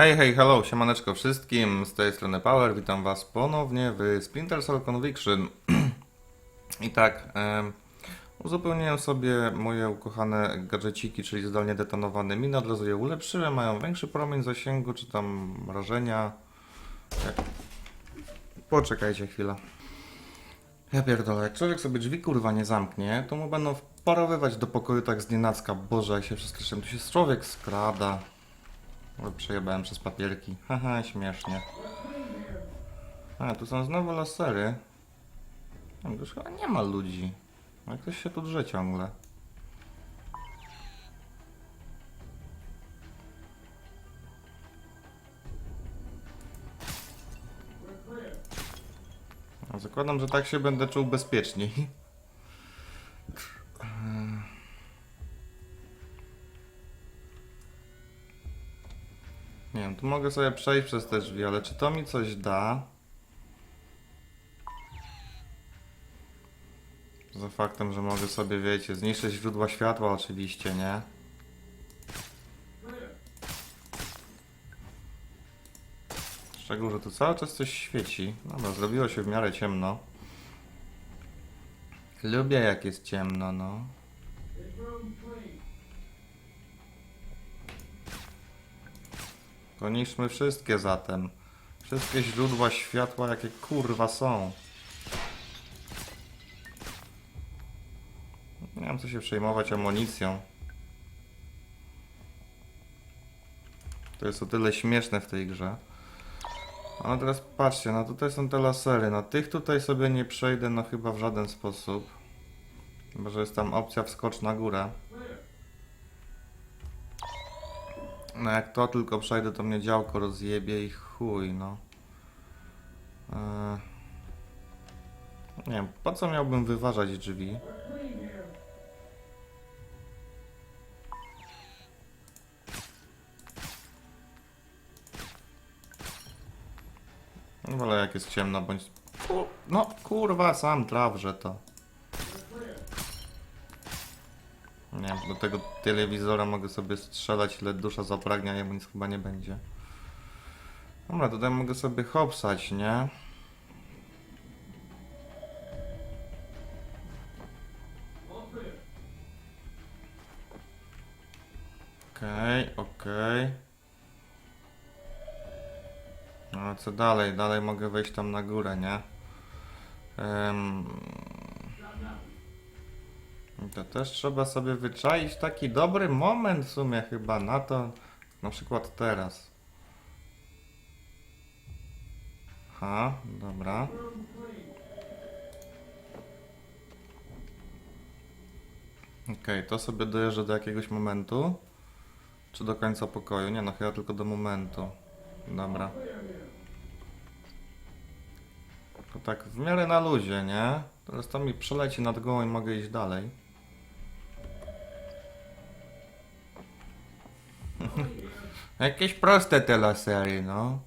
Hej, hej, hello, siemaneczko wszystkim, z tej strony Power, witam was ponownie w Splinter Cell Conviction. I tak, em, uzupełniłem sobie moje ukochane gadżeciki, czyli zdalnie detonowane miny, od razu je ulepszyłem, mają większy promień zasięgu, czy tam mrażenia. Jak... Poczekajcie chwilę. Ja pierdolę, jak człowiek sobie drzwi kurwa nie zamknie, to mu będą wparowywać do pokoju tak z nienacka. Boże, jak się przestraszyłem, tu się człowiek skrada. Ale przejebałem przez papierki. Haha, śmiesznie. A, tu są znowu lasery. Tam już chyba nie ma ludzi. Ale ktoś się tu drze ciągle. A Zakładam, że tak się będę czuł bezpieczniej. mogę sobie przejść przez te drzwi, ale czy to mi coś da? Za faktem, że mogę sobie, wiecie, zniszczyć źródła światła oczywiście, nie? Szczegół, że tu cały czas coś świeci. Dobra, zrobiło się w miarę ciemno. Lubię jak jest ciemno, no. Poniszmy wszystkie zatem. Wszystkie źródła światła, jakie kurwa są. Nie mam co się przejmować amunicją. To jest o tyle śmieszne w tej grze. Ale teraz patrzcie, no tutaj są te lasery. No tych tutaj sobie nie przejdę, no chyba w żaden sposób. Chyba, że jest tam opcja wskocz na górę. No jak to tylko przejdę, to mnie działko rozjebie i chuj, no. Eee... Nie wiem, po co miałbym wyważać drzwi? No wolę jak jest ciemno, bądź... No kurwa, sam trawrze to. Nie, do tego telewizora mogę sobie strzelać, ile dusza zapragnia, jemu nic chyba nie będzie. Dobra, tutaj mogę sobie hopsać, nie? Okej, okej. No co dalej? Dalej mogę wejść tam na górę, nie? Em, to też trzeba sobie wyczaić taki dobry moment w sumie chyba na to, na przykład teraz. Aha, dobra. Okej, to sobie dojeżdżę do jakiegoś momentu. Czy do końca pokoju? Nie no, chyba tylko do momentu. Dobra. To tak w miarę na luzie, nie? Teraz to mi przeleci nad głową i mogę iść dalej. Jakieś proste te lasery, no.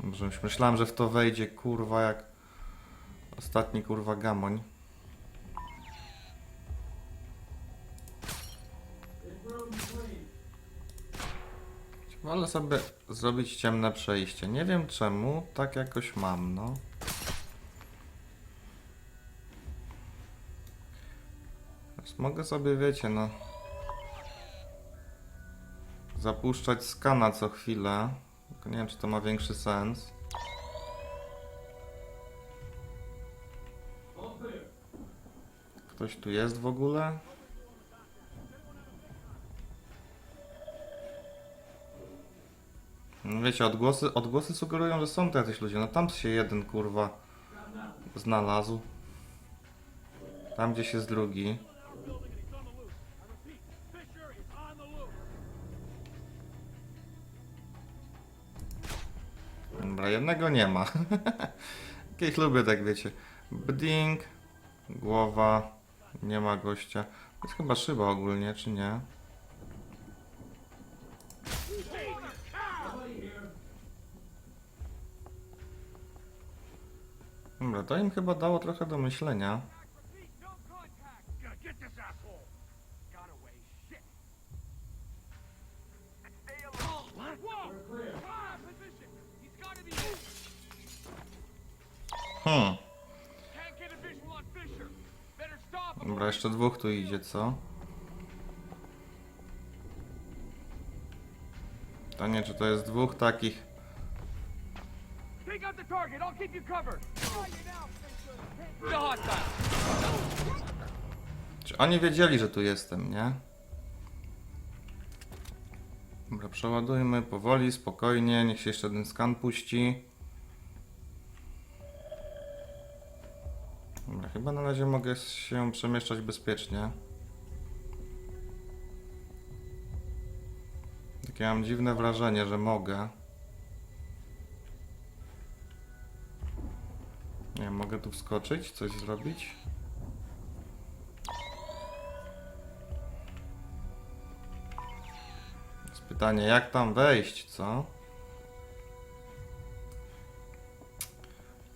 Może już myślałem, że w to wejdzie kurwa jak ostatni kurwa gamoń. Wolę sobie zrobić ciemne przejście. Nie wiem czemu, tak jakoś mam, no. Więc mogę sobie, wiecie, no. Zapuszczać skana co chwilę. Nie wiem, czy to ma większy sens. Ktoś tu jest w ogóle? No Wiecie, odgłosy, odgłosy sugerują, że są tu jacyś ludzie. No tam się jeden kurwa znalazł. Tam gdzieś jest drugi. Jednego nie ma. Jakieś lubię tak wiecie. Bding, głowa, nie ma gościa. To jest chyba szyba ogólnie, czy nie? Dobra, to im chyba dało trochę do myślenia. Him. Dobra, jeszcze dwóch tu idzie, co? Pytanie, czy to jest dwóch takich? Czy oni wiedzieli, że tu jestem, nie? Dobra, przeładujmy powoli, spokojnie, niech się jeszcze jeden skan puści. Chyba na razie mogę się przemieszczać bezpiecznie. Takie mam dziwne wrażenie, że mogę. Nie mogę tu wskoczyć, coś zrobić? Jest pytanie, jak tam wejść, co?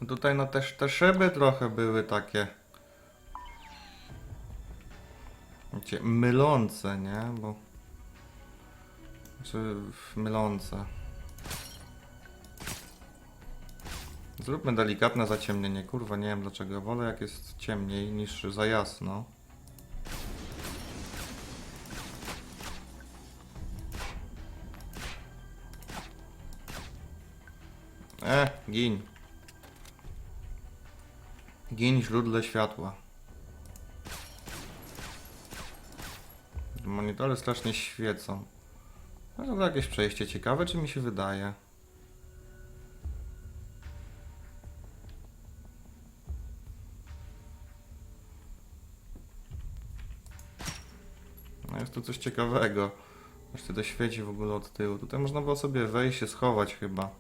No Tutaj no też te szyby trochę były takie wiecie, mylące, nie? Bo czy mylące. Zróbmy delikatne zaciemnienie. Kurwa, nie wiem dlaczego. Wolę jak jest ciemniej niż za jasno. E, gin. Gin źródle światła. Monitory strasznie świecą. No to jakieś przejście ciekawe, czy mi się wydaje? No jest tu coś ciekawego. Wreszcie to świeci w ogóle od tyłu. Tutaj można było sobie wejść się schować chyba.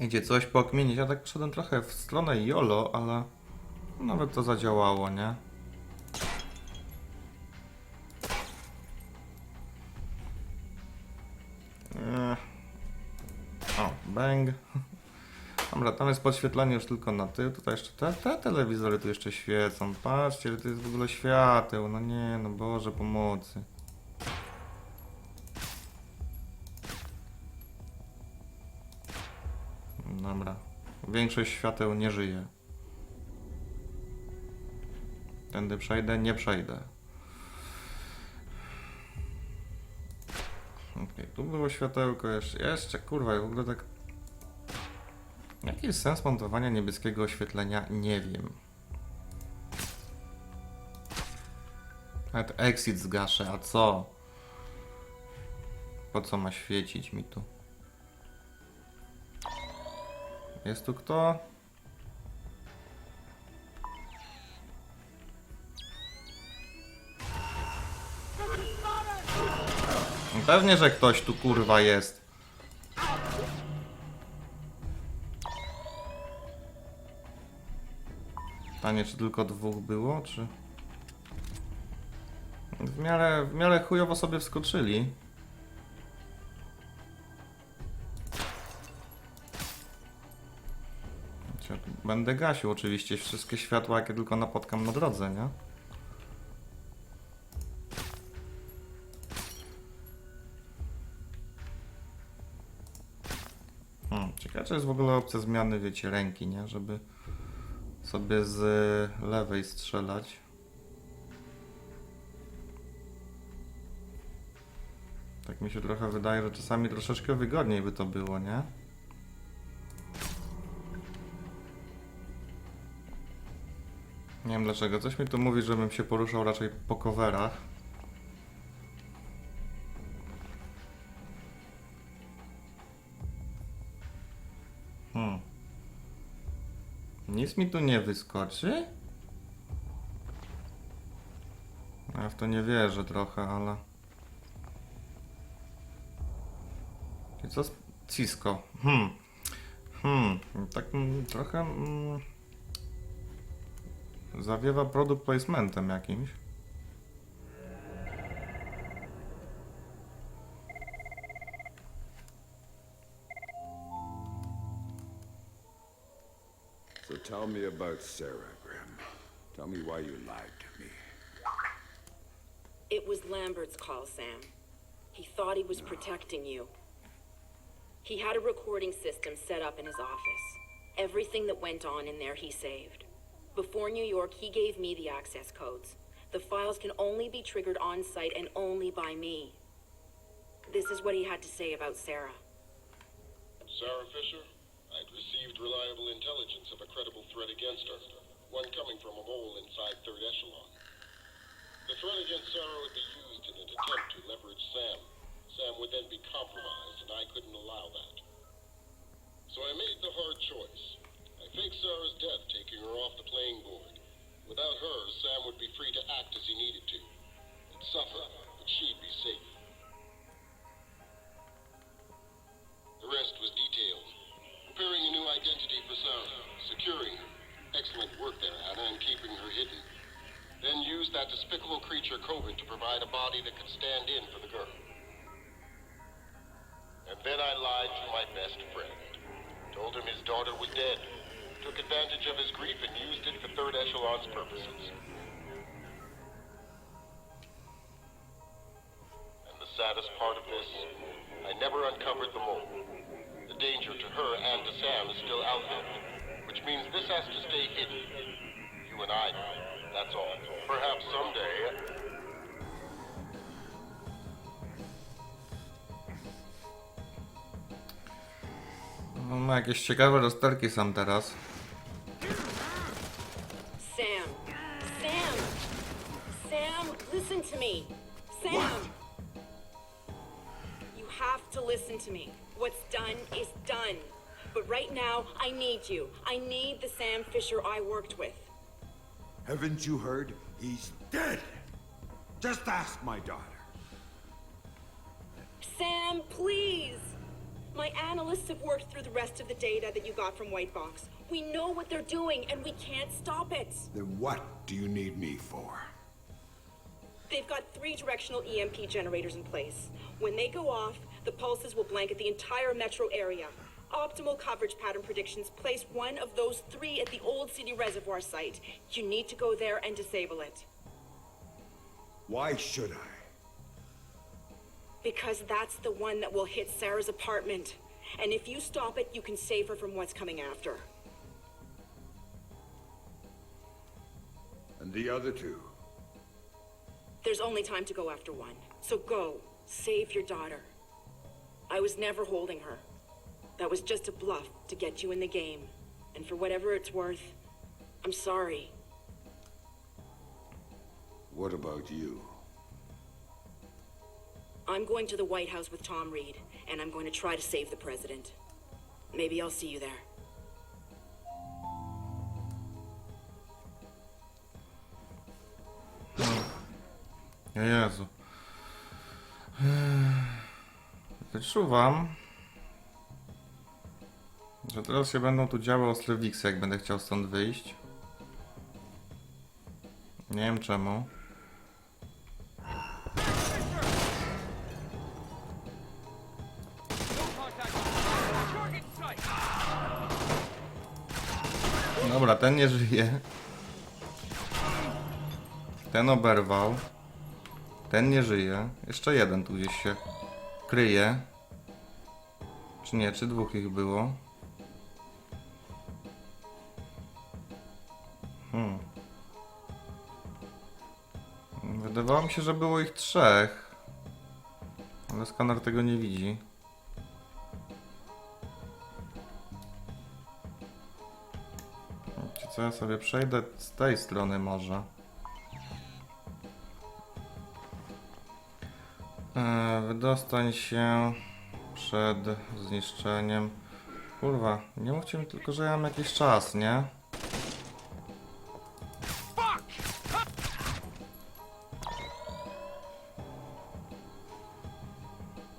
Idzie coś pokminić. Ja tak poszedłem trochę w stronę YOLO, ale nawet to zadziałało, nie? Bang. Dobra, tam jest podświetlenie już tylko na tył. Tutaj jeszcze te, te telewizory tu jeszcze świecą. Patrzcie, że to jest w ogóle świateł. No nie, no Boże pomocy. Dobra. Większość świateł nie żyje. Tędy przejdę? Nie przejdę. Okej, tu było światełko jeszcze. Jeszcze, kurwa, w ogóle tak... Jaki jest sens montowania niebieskiego oświetlenia? Nie wiem. Nawet exit zgaszę, a co? Po co ma świecić mi tu? Jest tu kto? No Pewnie, że ktoś tu kurwa jest. Pytanie, czy tylko dwóch było, czy... W miarę, w miarę chujowo sobie wskoczyli. Będę gasił oczywiście wszystkie światła, jakie tylko napotkam na drodze, nie? Hmm, ciekawe, czy jest w ogóle opcja zmiany, wiecie, ręki, nie? Żeby sobie z lewej strzelać. Tak mi się trochę wydaje, że czasami troszeczkę wygodniej by to było, nie? Nie wiem dlaczego. Coś mi tu mówi, żebym się poruszał raczej po coverach. Nic mi tu nie wyskoczy? Ja w to nie wierzę trochę, ale... I co z Cisco? Hmm. Hmm. Tak mm, trochę... Mm, zawiewa produkt placementem jakimś. Me about Sarah, Grim. Tell me why you lied to me. It was Lambert's call, Sam. He thought he was protecting you. He had a recording system set up in his office. Everything that went on in there, he saved. Before New York, he gave me the access codes. The files can only be triggered on site and only by me. This is what he had to say about Sarah. Sarah Fisher, I'd received reliable intelligence of a credible threat against her, one coming from a mole inside Third Echelon. The threat against Sarah would be used in an attempt to leverage Sam. Sam would then be compromised, and I couldn't allow that. So I made the hard choice. I faked Sarah's death, taking her off the playing board. Without her, Sam would be free to act as he needed to. He'd suffer, but she'd be safe. The rest was detailed. Preparing a new identity for Sarah, securing her. Excellent work there, Anna, in keeping her hidden. Then used that despicable creature Coven to provide a body that could stand in for the girl. And then I lied to my best friend. Told him his daughter was dead. Took advantage of his grief and used it for Third Echelon's purposes. And the saddest part of this, I never uncovered the mole. The danger to her and to Sam is still out there, which means this has to stay hidden. You and I know. That's all. Perhaps someday. No, ma jakieś ciekawe rozterki sam teraz. Sam! Sam! Sam, listen to me! Sam! You have to listen to me. What's done is done. But right now, I need you. I need the Sam Fisher I worked with. Haven't you heard? He's dead! Just ask my daughter. Sam, please! My analysts have worked through the rest of the data that you got from White Box. We know what they're doing, and we can't stop it. Then what do you need me for? They've got three directional EMP generators in place. When they go off, the pulses will blanket the entire metro area. Optimal coverage pattern predictions place one of those three at the Old City Reservoir site. You need to go there and disable it. Why should I? Because that's the one that will hit Sarah's apartment. And if you stop it, you can save her from what's coming after. And the other two? There's only time to go after one. So go. Save your daughter. I was never holding her. That was just a bluff to get you in the game. And for whatever it's worth, I'm sorry. What about you? I'm going to the White House with Tom Reed, and I'm going to try to save the president. Maybe I'll see you there. Jezu. Wyczuwam, że teraz się będą tu działy ostre wiksy, jak będę chciał stąd wyjść. Nie wiem czemu. Dobra, ten nie żyje. Ten oberwał. Ten nie żyje. Jeszcze jeden tu gdzieś się kryje. Czy nie? Czy dwóch ich było? Hmm. Wydawało mi się, że było ich trzech. Ale skaner tego nie widzi. Wiecie co, ja sobie przejdę z tej strony może. Wydostań się przed zniszczeniem. Kurwa, nie mówcie mi tylko, że ja mam jakiś czas, nie?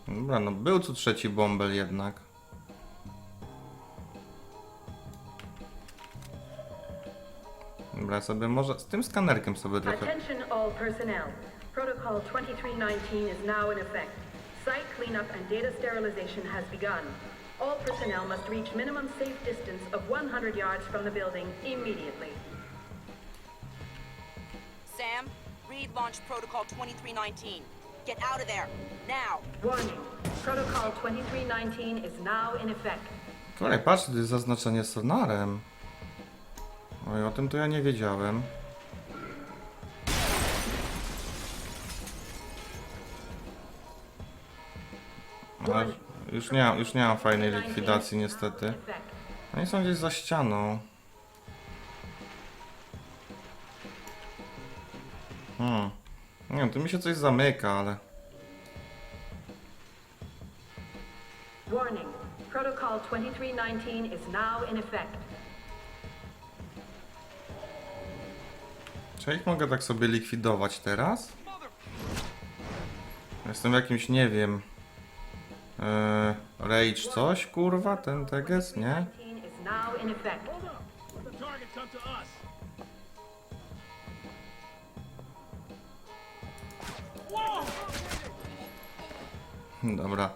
Dobra, no był tu trzeci bąbel jednak. Dobra, sobie może z tym skanerkiem sobie trochę. Attention all personnel. Protocol 2319 is now in effect. Site cleanup and data sterilization has begun. All personnel must reach minimum safe distance of 100 yards from the building immediately. Sam, Reed Launch Protocol 2319. Get out of there, now! Warning. Protocol 2319 is now in effect. Kolej, patrz, to jest zaznaczenie sonarem. Oj, o tym to ja nie wiedziałem. Już nie, mam- już nie mam fajnej likwidacji niestety. Oni są gdzieś za ścianą. Hmm. Nie wiem, tu mi się coś zamyka, ale... Warning. Protocol 2319 is now in effect. Czy ja ich mogę tak sobie likwidować teraz? Jestem jakimś, nie wiem... Yy, rage coś, kurwa, ten teges, nie? 19 is now in effect. Let the target come to us. Dobra.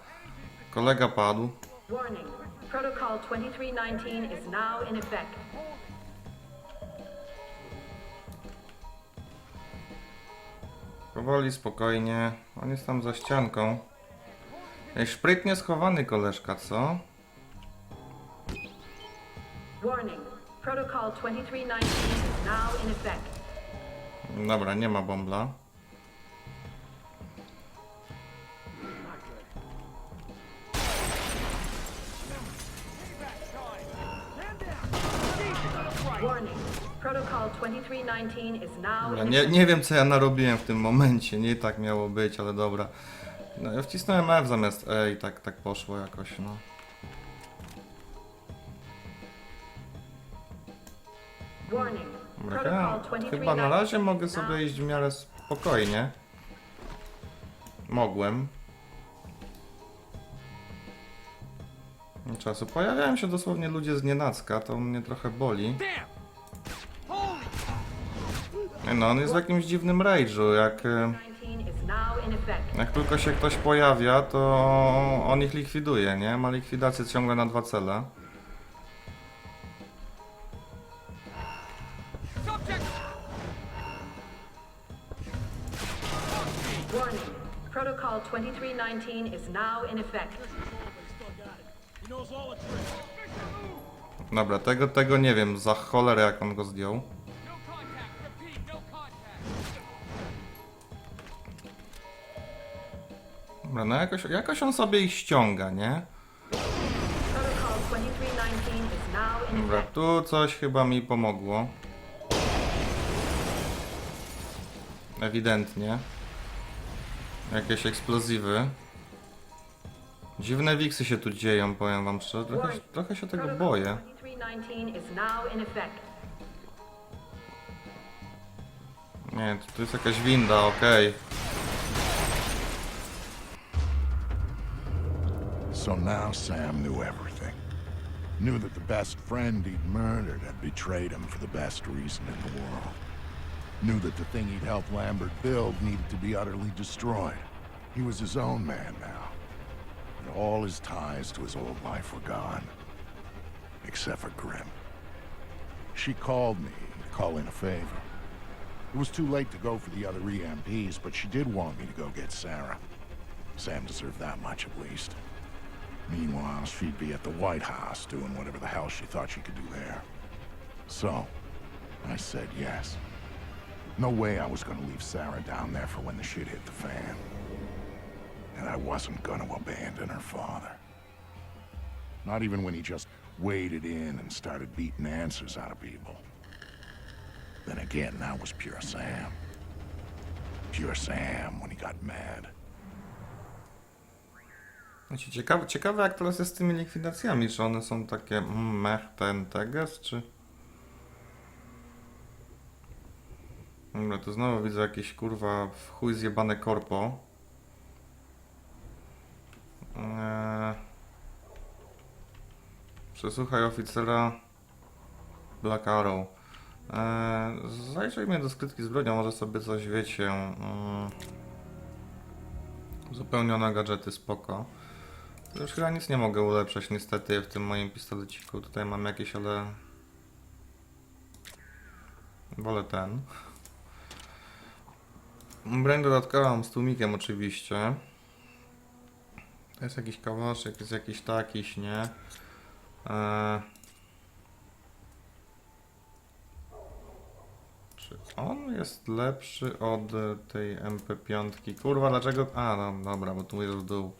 Kolega padł. Warning. Protocol 2319 is now in effect. Powoli, spokojnie. On jest tam za ścianką. Ej, szprytnie schowany koleżka, co? Warning. Protocol 2319 is now in effect. Dobra, nie ma bombla. Warning. Protocol 2319 is now Dobra, in nie, nie wiem co ja narobiłem w tym momencie, nie tak miało być, ale dobra. No, ja wcisnąłem F zamiast E i tak, tak poszło jakoś, no. Dobra, Protocol ja, 2319 chyba na razie mogę sobie iść w miarę spokojnie. Mogłem. Czasu. Pojawiają się dosłownie ludzie z nienacka, to mnie trochę boli. No, on jest w jakimś dziwnym rage'u, jak... Jak tylko się ktoś pojawia, to on ich likwiduje, nie? Ma likwidację ciągle na dwa cele. Protocol 2319 is now in effect. Dobra, tego, tego nie wiem, za cholerę jak on go zdjął. Dobra, no jakoś, jakoś on sobie ich ściąga, nie? Protocol 2319 is now in Dobra, tu coś chyba mi pomogło. Ewidentnie. Jakieś eksplozywy. Dziwne wiksy się tu dzieją, powiem wam szczerze. Trochę, trochę się tego boję. 2319 is now in effect. Nie, tu jest jakaś winda, okej. So now Sam knew everything. Knew that the best friend he'd murdered had betrayed him for the best reason in the world. Knew that the thing he'd helped Lambert build needed to be utterly destroyed. He was his own man now. And all his ties to his old life were gone. Except for Grim. She called me to call in a favor. It was too late to go for the other EMPs, but she did want me to go get Sarah. Sam deserved that much at least. Meanwhile, she'd be at the White House doing whatever the hell she thought she could do there. So, I said yes. No way I was gonna leave Sarah down there for when the shit hit the fan. And I wasn't gonna abandon her father. Not even when he just waded in and started beating answers out of people. Then again, that was pure Sam. Pure Sam when he got mad. Ciekawe, ciekawe jak teraz jest z tymi likwidacjami, czy one są takie mm, mech, ten, teges, czy... Dobra, to znowu widzę jakieś kurwa w chuj zjebane korpo. Eee... Przesłuchaj oficera Black Arrow. Eee, zajrzyjmy do skrytki z może sobie coś wiecie. Mm, Zupełnione gadżety, spoko. Już chyba nic nie mogę ulepszać niestety w tym moim pistoleciku. Tutaj mam jakieś, ale... Wolę ten. Broń dodatkowa mam z tłumikiem oczywiście. To jest jakiś kawałeczek, jest jakiś takiś, nie? Eee... Czy on jest lepszy od tej MP5? Kurwa, dlaczego? A, no dobra, bo tu jest w dół.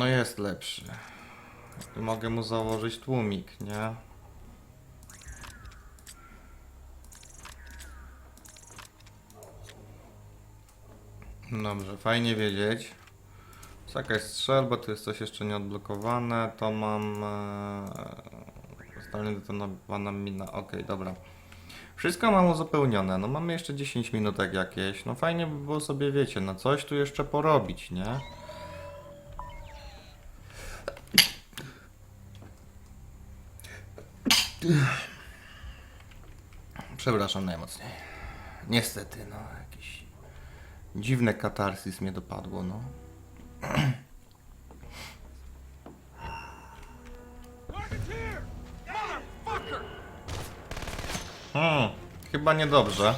No jest lepszy. Mogę mu założyć tłumik, nie? Dobrze, fajnie wiedzieć. Jest jakaś strzelba, tu jest coś jeszcze nieodblokowane, to mam... E, zdalnie detonowana mina, okej, dobra. Wszystko mam uzupełnione, no mamy jeszcze 10 minutek jakieś, no fajnie by było sobie, wiecie, no coś tu jeszcze porobić, nie? Przepraszam najmocniej. Niestety, no jakiś dziwne katarsis mnie dopadło, no. Hmm, chyba niedobrze.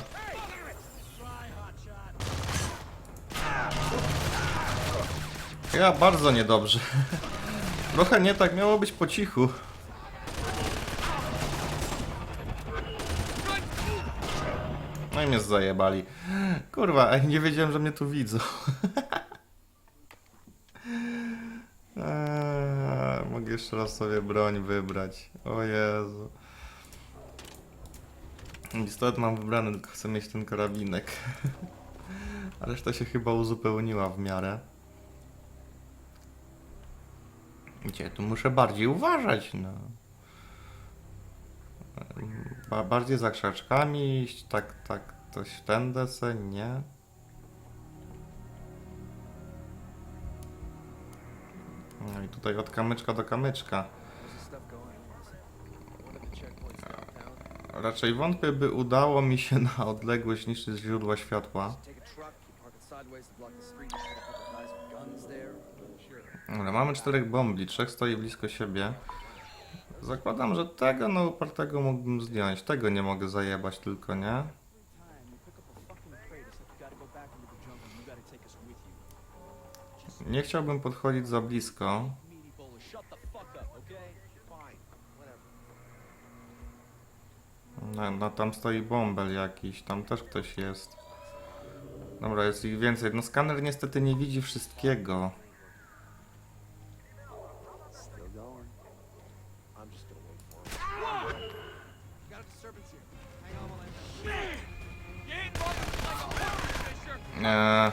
Ja bardzo niedobrze. Trochę nie tak miało być po cichu. No i mnie zajebali. Kurwa, nie wiedziałem, że mnie tu widzą. Eee, mogę jeszcze raz sobie broń wybrać. O Jezu. Pistolet mam wybrany, tylko chcę mieć ten karabinek. A reszta się chyba uzupełniła w miarę. Gdzie tu muszę bardziej uważać, no. Ba bardziej za krzaczkami iść, tak, tak, coś w ten nie? No i tutaj od kamyczka do kamyczka. Raczej wątpię, by udało mi się na odległość niszczyć źródła światła. Dobra, mamy czterech bombli, trzech stoi blisko siebie. Zakładam, że tego na upartego mógłbym zdjąć. Tego nie mogę zajebać tylko, nie? Nie chciałbym podchodzić za blisko. No, no tam stoi bąbel jakiś, tam też ktoś jest. Dobra, jest ich więcej. No skaner niestety nie widzi wszystkiego. Yeah!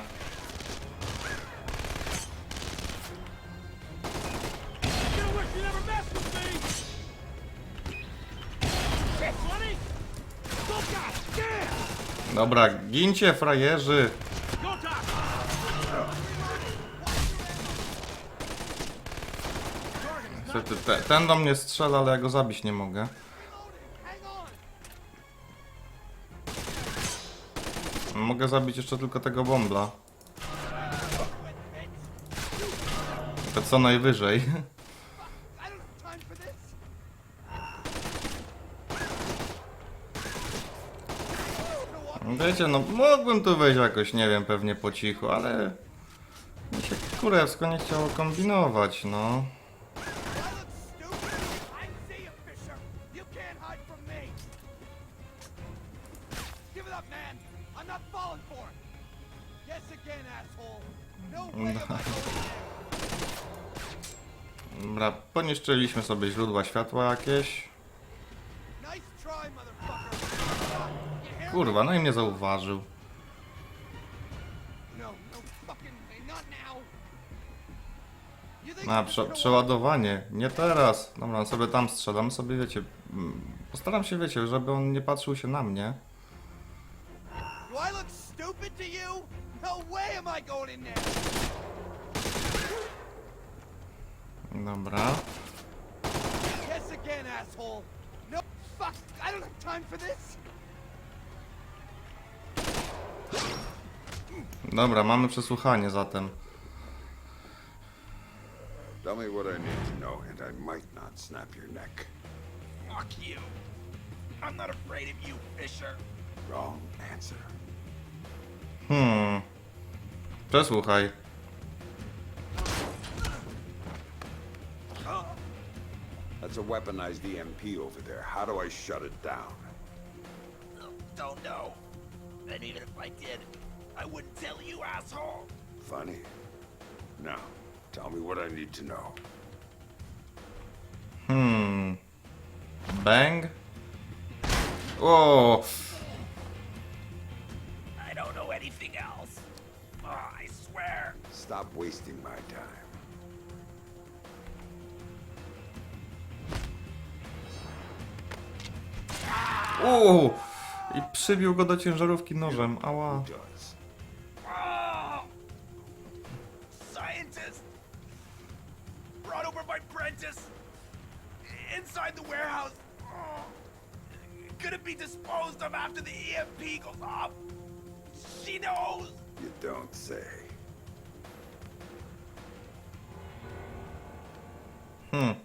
dobra, gincie frajerzy! Ten do mnie strzela, ale ja go zabić nie mogę. Mogę zabić jeszcze tylko tego bombla. To co najwyżej. Wiecie, no mógłbym tu wejść jakoś, nie wiem, pewnie po cichu, ale mi się kurewsko nie chciało kombinować, no. Dobra, poniszczyliśmy sobie źródła światła jakieś. Kurwa, no i mnie zauważył. No, no A, prze przeładowanie. Nie teraz. Dobra, sobie tam strzelam, sobie wiecie. mm, Postaram się, wiecie, żeby on nie patrzył się na mnie. Do I look stupid to you? No way am I going in there! Dobra. Yes again, asshole! No, fuck! I don't have time for this! Dobra, mamy przesłuchanie zatem. Tell me what I need to know, and I might not snap your neck. Fuck you! I'm not afraid of you, Fisher! Wrong answer. Hmm. Przesłuchaj. That's a weaponized EMP over there. How do I shut it down? Don't know. And even if I did, I wouldn't tell you, asshole. Funny. Now, tell me what I need to know. Hmm. Bang. O, I don't know anything else. Oh, I swear. Stop wasting my time. O. I przybił go do ciężarówki nożem. Ała. Inside the warehouse! Gonna be disposed of after the EMP goes off! She knows! You don't say. Hmm.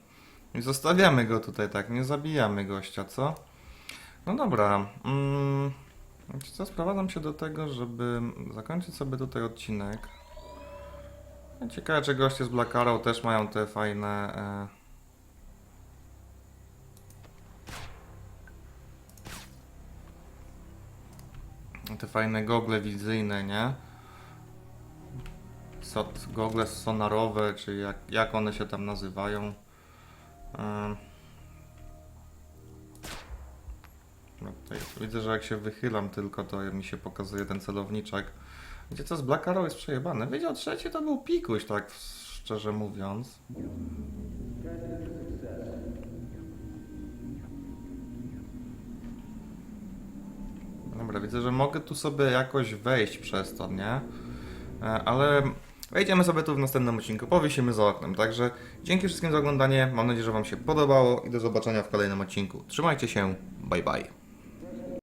I zostawiamy go tutaj tak, nie zabijamy gościa, co? No dobra. Mm, co, sprowadzam się do tego, żeby zakończyć sobie tutaj odcinek. Ciekawe, czy goście z Black Arrow też mają te fajne... E, te fajne gogle wizyjne, nie? Gogle sonarowe, czy jak, jak one się tam nazywają. Ym. No tutaj widzę, że jak się wychylam tylko, to mi się pokazuje ten celowniczek. Gdzie co z Black Arrow jest przejebane? Wiedział trzeci to był pikuś, tak szczerze mówiąc. Dobra, widzę, że mogę tu sobie jakoś wejść przez to, nie? E, Ale wejdziemy sobie tu w następnym odcinku, powiesimy za oknem. Także dzięki wszystkim za oglądanie, mam nadzieję, że Wam się podobało i do zobaczenia w kolejnym odcinku. Trzymajcie się, bye bye.